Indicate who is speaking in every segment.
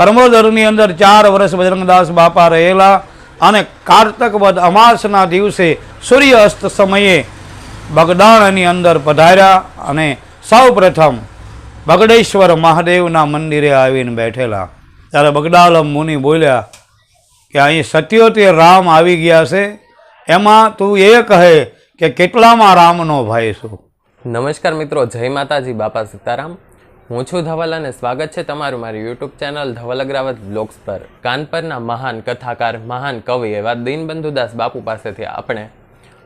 Speaker 1: પરમોદરની અંદર ચાર વર્ષ બજરંગદાસ બાપા રહેલા અને કારતક વદ અમાસના દિવસે સૂર્ય અસ્ત સમયે બગદાણની અંદર પધાર્યા અને સૌ પ્રથમ બગડેશ્વર મહાદેવના મંદિરે આવીને બેઠેલા. ત્યારે બગડાલમ મુનિ બોલ્યા કે અહીં સત્યોતેર રામ આવી ગયા છે. એમાં તું એ કહે કે કેટલામાં રામનો ભાઈ છું?
Speaker 2: નમસ્કાર મિત્રો, જય માતાજી, બાપા સીતારામ. હું છું ધવલ અને સ્વાગત છે તમારું મારી YouTube channel Dhaval Agravat vlogs પર. કાનપરના મહાન કથાકાર, મહાન કવિ એવા દીનબંધુદાસ બાપુ પાસેથી આપણે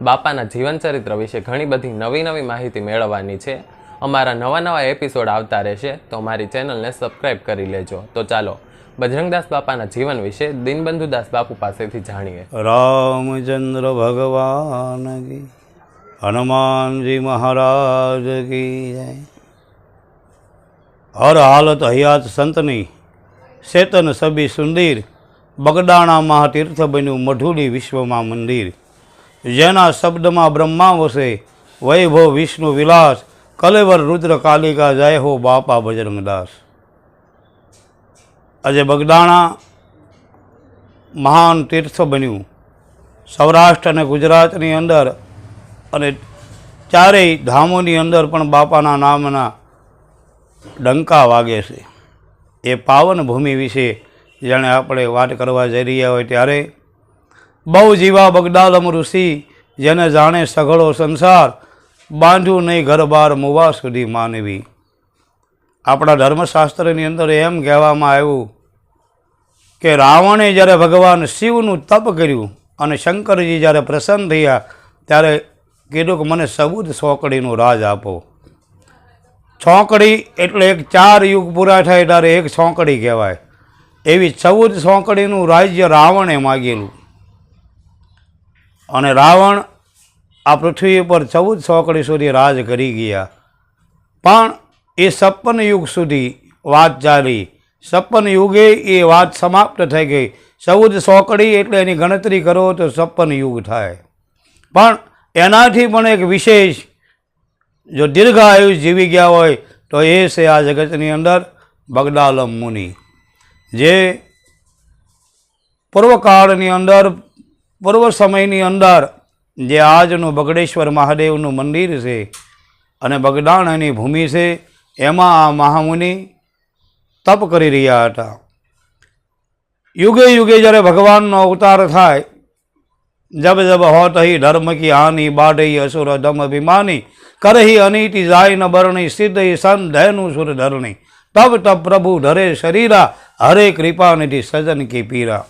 Speaker 2: બાપાના જીવન ચરિત્ર વિશે ઘણી બધી નવી નવી માહિતી મેળવવાની છે. અમારા નવા નવા એપિસોડ આવતા રહેશે, તો મારી ચેનલને સબસ્ક્રાઈબ કરી લેજો. તો ચાલો, બજરંગદાસ બાપાના જીવન વિશે દીનબંધુદાસ બાપુ પાસેથી જાણીએ.
Speaker 1: રામચંદ્ર ભગવાન હનુમાનજી મહારાજ કી જય. હર હાલત હયાત સંતની. ચેતન સબી સુંદર બગડાણામાં તીર્થ બન્યું મઢુલી વિશ્વમાં મંદિર. જેના શબ્દમાં બ્રહ્મા વસે વૈભવ વિષ્ણુ વિલાસ, કલેવર રુદ્ર કાલિકા જય હો બાપા બજરંગદાસ. આજે બગડાણા મહાન તીર્થ બન્યું. સૌરાષ્ટ્ર અને ગુજરાતની અંદર અને ચારેય ધામોની અંદર પણ બાપાના નામના ડંકા વાગે છે. એ પાવન ભૂમિ વિશે જાણે આપણે વાત કરવા જઈ રહ્યા હોય ત્યારે બહુ જીવા બગદાલમ ઋષિ જેને જાણે સઘળો સંસાર બાંધ્યું નહીં ઘર બાર મુવા સુધી માનવી. આપણા ધર્મશાસ્ત્રની અંદર એમ કહેવામાં આવ્યું કે રાવણે જ્યારે ભગવાન શિવનું તપ કર્યું અને શંકરજી જ્યારે પ્રસન્ન થયા ત્યારે કીધું કે મને સબૂત સોકડીનું રાજ આપો. છોકડી એટલે એક ચાર યુગ પૂરા થાય ત્યારે એક છોકડી કહેવાય. એવી ચૌદ સોંકડીનું રાજ્ય રાવણે માગેલું. અને રાવણ આ પૃથ્વી ઉપર ચૌદ છોકડી સુધી રાજ કરી ગયા. પણ એ સપન યુગ સુધી વાત ચાલી. છપ્પન યુગે એ વાત સમાપ્ત થઈ ગઈ. ચૌદ સોકડી એટલે એની ગણતરી કરો તો છપ્પન યુગ થાય. પણ એનાથી પણ એક વિશેષ જો દીર્ઘાયુ જીવી ગયા હોય, તો એ છે આ જગતની અંદર બગડાલમ મુનિ. જે પૂર્વકાળની અંદર, પૂર્વ સમયની અંદર જે આજનું બગડેશ્વર મહાદેવનું મંદિર છે અને બગડાણની ભૂમિ છે, એમાં આ મહામુનિ તપ કરી રહ્યા હતા. યુગે યુગે જ્યારે ભગવાનનો અવતાર થાય જબ જબ હોત હી ધર્મ કી असुर दम અસુર कर ही કરહી અનીતિ જાય ન બરણી ही सन धैनु सुर ધરણી. તબ तब પ્રભુ ધરે શરીરા, હરે કૃપા નિધિ સજન કી પીરા.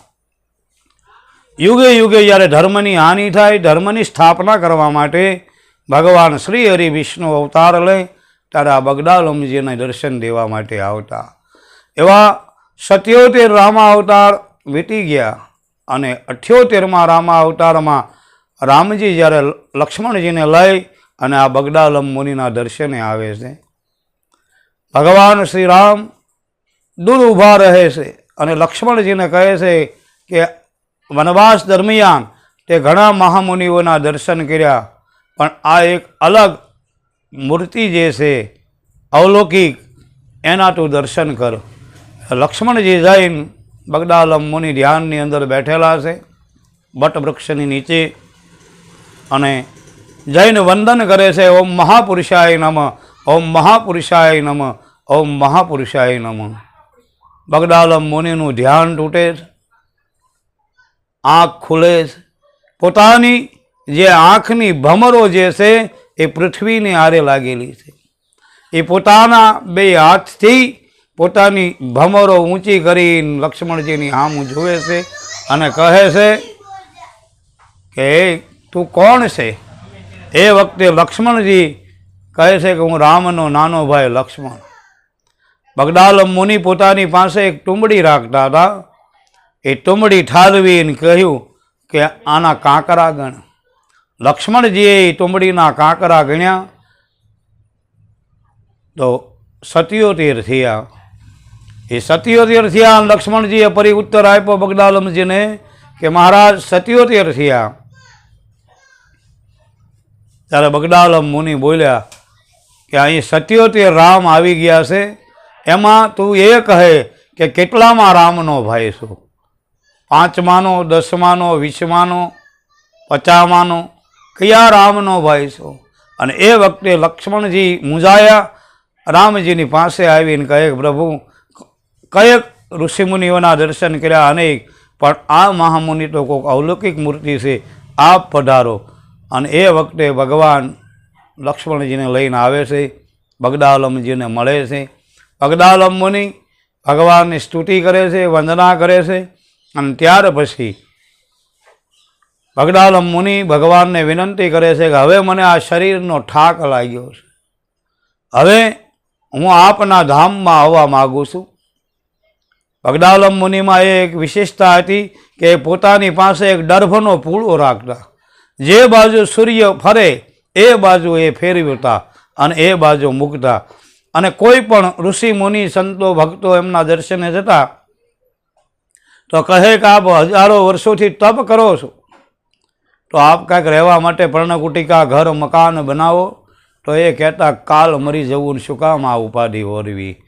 Speaker 1: યુગે યુગે જ્યારે ધર્મની હાનિ થાય, ધર્મની સ્થાપના કરવા માટે ભગવાન શ્રી હરિ વિષ્ણુ અવતાર લે, ત્યારે આ બગડાલમજીને દર્શન દેવા માટે આવતા. એવા સત્યોતેર રામા અવતાર વીતી ગયા. અને અઠ્યોતેરમાં રામા અવતારમાં રામજી જ્યારે લક્ષ્મણજીને લઈ અને આ બગડાલમ મુનિના દર્શને આવે છે. ભગવાન શ્રી રામ દૂર ઊભા રહે છે અને લક્ષ્મણજીને કહે છે કે વનવાસ દરમિયાન તે ઘણા મહામુનિઓના દર્શન કર્યા, પણ આ એક અલગ મૂર્તિ જે છે, અવલૌકિક, એના તું દર્શન કર. લક્ષ્મણજી જૈન બગદાલમ મુનિ ધ્યાનની અંદર બેઠેલા છે. વટવૃક્ષની નીચે અને જૈન વંદન કરે છે. ઓમ મહાપુરુષાય નમ, ઓમ મહાપુરુષાય નમ, ઓમ મહાપુરુષાય નમ. બગદાલમ મુનિનું ધ્યાન તૂટે છે. આંખ ખુલે છે. પોતાની જે આંખની ભમરો જે છે એ પૃથ્વીની આરે લાગેલી છે. એ પોતાના બે હાથથી પોતાની ભમરો ઊંચી કરીને લક્ષ્મણજીની આમ જુએ છે અને કહે છે કે તું કોણ છે? એ વખતે લક્ષ્મણજી કહે છે કે, હું રામનો નાનો ભાઈ લક્ષ્મણ. બગડાલ મુનિ પોતાની પાસે એક ટુંબડી રાખતા હતા. એ ટુંબડી ઠાલવીને કહ્યું કે, આના કાંકરા ગણ. લક્ષ્મણજીએ ટુંબડીના કાંકરા ગણ્યા. તો સત્યોતેર થયા. એ સત્યોતેર થયા. લક્ષ્મણજીએ ફરી ઉત્તર આપ્યો બગદાલમજીને કે મહારાજ, સત્યોતેર થયા. ત્યારે બગડાલમ મુનિ બોલ્યા કે અહીં સત્યોતેર રામ આવી ગયા છે. એમાં તું એ કહે કે કેટલામાં રામનો ભાઈ છું? પાંચમાનો, દસમાનો, વીસમાનો પચામાનો કયા રામનો ભાઈ છું? અને એ વખતે લક્ષ્મણજી મૂંઝાયા રામજીની પાસે આવીને કહે પ્રભુ કયેક ઋષિમુનિઓના દર્શન કર્યા અનેક, પણ આ મહામુનિ તો કોઈક અવલૌકિક મૂર્તિ છે, આપ પધારો. અને એ વખતે ભગવાન લક્ષ્મણજીને લઈને આવે છે, બગદાલમજીને મળે છે. બગદાલમ મુનિ ભગવાનની સ્તુતિ કરે છે, વંદના કરે છે, અને ત્યાર પછી બગદાલમ મુનિ ભગવાનને વિનંતી કરે છે કે હવે મને આ શરીરનો ઠાક લાગ્યો છે. હવે હું આપના ધામમાં આવવા માગું છું. બગદાલમ મુનિમાં એ એક વિશેષતા હતી કે પોતાની પાસે એક દર્ભનો પૂળો રાખતા જે બાજુ સૂર્ય ફરે, એ બાજુ એ ફેરવતા અને એ બાજુ મૂકતા. અને કોઈ પણ ઋષિ, મુનિ, સંતો, ભક્તો એમના દર્શને જતા, તો કહે કે આપ હજારો વર્ષોથી તપ કરો છો. તો આપ કાંઈક રહેવા માટે પર્ણકુટિકા, ઘર, મકાન બનાવો, તો એ કહેતા, કાલ મરી જવું શું કામ આ ઉપાધિ ઓરવી?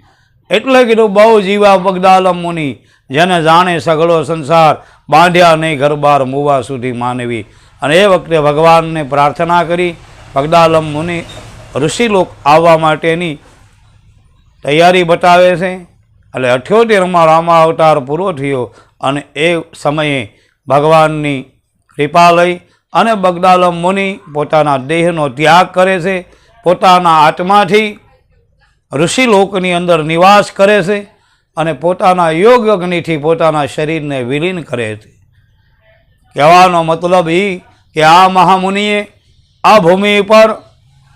Speaker 1: એટલે કીધું, બહુ જીવા બગદાલમ મુનિ, જેને જાણે સઘળો સંસાર બાંધ્યા નહીં ઘરબાર મૂવા સુધી માનવી. અને એ વખતે ભગવાનને પ્રાર્થના કરી, બગદાલમ મુનિ, ઋષિલોક આવવા માટેની તૈયારી બતાવે છે. એટલે અઠ્યોતેરમાં રામા અવતાર પૂરો થયો અને એ સમયે ભગવાનની કૃપા લઈ અને બગદાલમ મુનિ પોતાના દેહનો ત્યાગ કરે છે. પોતાના આત્માથી ઋષિલોકની અંદર નિવાસ કરે છે અને પોતાના યોગ અગ્નિથી પોતાના શરીરને વિલીન કરે છે. કહેવાનો મતલબ એ કે આ મહામુનિએ આ ભૂમિ પર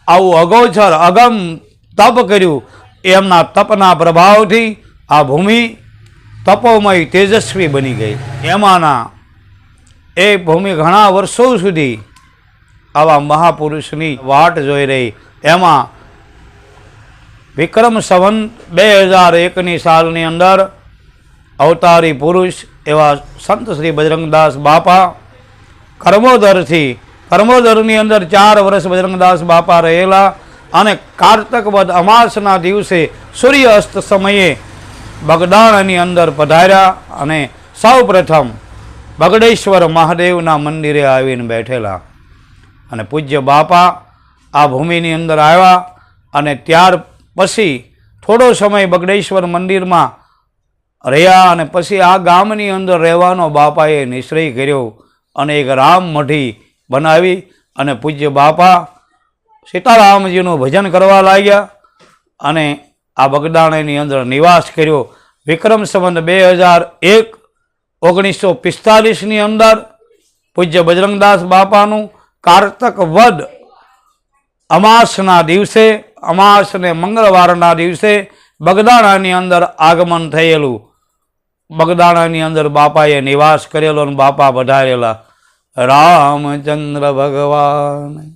Speaker 1: આવું અગોચર અગમ તપ કર્યું. એમના તપના પ્રભાવથી આ ભૂમિ તપોમય તેજસ્વી બની ગઈ. એમાંના એ ભૂમિ ઘણા વર્ષો સુધી આવા મહાપુરુષની વાટ જોઈ રહી. એમાં વિક્રમ સંવંત બે હજાર એકની સાલની અંદર અવતારી પુરુષ એવા સંત શ્રી બજરંગદાસ બાપા કર્મોદરથી, કર્મોદરની અંદર ચાર વર્ષ બજરંગદાસ બાપા રહેલા અને કારતકવદ અમાસના દિવસે સૂર્ય અસ્ત સમયે બગદાણની અંદર પધાર્યા અને સૌ પ્રથમ બગડેશ્વર મહાદેવના મંદિરે આવીને બેઠેલા. અને પૂજ્ય બાપા આ ભૂમિની અંદર આવ્યા અને ત્યાર પછી થોડો સમય બગડેશ્વર મંદિરમાં રહ્યા અને પછી આ ગામની અંદર રહેવાનો બાપાએ નિશ્ચય કર્યો અને એક રામ મઢી બનાવી અને પૂજ્ય બાપા સીતારામજીનું ભજન કરવા લાગ્યા અને આ બગદાણાની અંદર નિવાસ કર્યો. વિક્રમ સંબંધ બે હજાર એક ઓગણીસો પિસ્તાલીસની અંદર પૂજ્ય બજરંગદાસ બાપાનું કારતક વદ અમાસના દિવસે અમાસ ને મંગળવારના દિવસે બગદાણાની અંદર આગમન થયેલું. બગદાણાની અંદર બાપાએ નિવાસ કરેલો અને બાપા વધારેલા રામચંદ્ર ભગવાન.